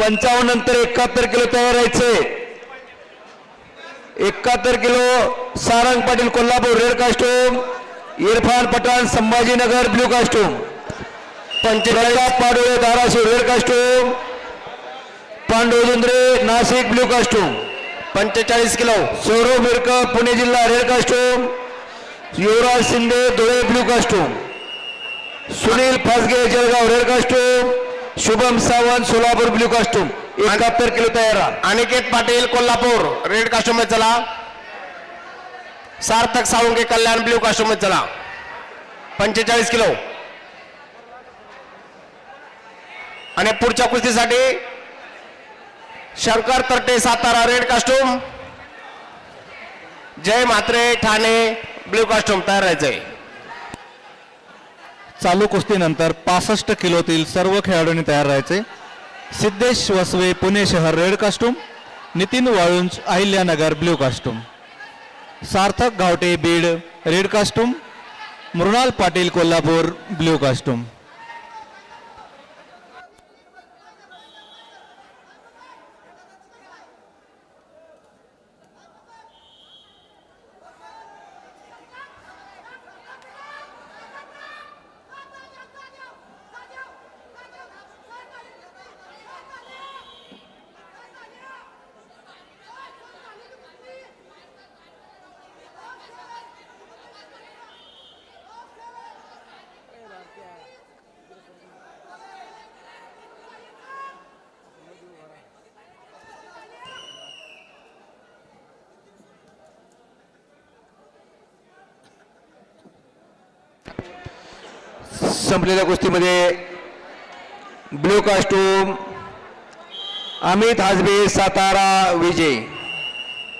पंचावन्न नंतर एकाहत्तर किलो तयार व्हायचे एकाहत्तर kilo Sarang Patil Kolhapur red costume Irfan Pathan Sambhajinagar blue costume. पंचेचाळीस Padole Dharashiv red costume. Pandujundre Nashik blue costume. पंचेचाळीस किलो. सौरव मिरकर पुणे जिल्हा red costume. Yuvraj Shinde Dhule blue costume. Sunil Phasge Jalgaon red costume. Shubham Sawant Solapur blue costume एकाहत्तर kilo तयार. Aniket Patil Kolhapur. Red कास्टूममध्ये चला. सार्थक साळुंके कल्याण blue कास्टूममध्ये चला. पंचेचाळीस kilo. आणि पुढच्या कुस्तीसाठी Shankar Tarate Satara red costume Jay Mhatre Thane blue costume तयार राहायचंय. चालू कुस्तीनंतर पासष्ट किलोतील सर्व खेळाडूंनी तयार राहायचे. सिद्धेश वसवे पुणे शहर red costume Nitin Walunj Ahilyanagar blue costume Sarthak Gawate Beed red costume Mrunal Patil Kolhapur blue costume संपलेल्या कुस्तीमध्ये ब्ल्यू कॉस्ट्यूम अमित हाजबे सातारा विजय.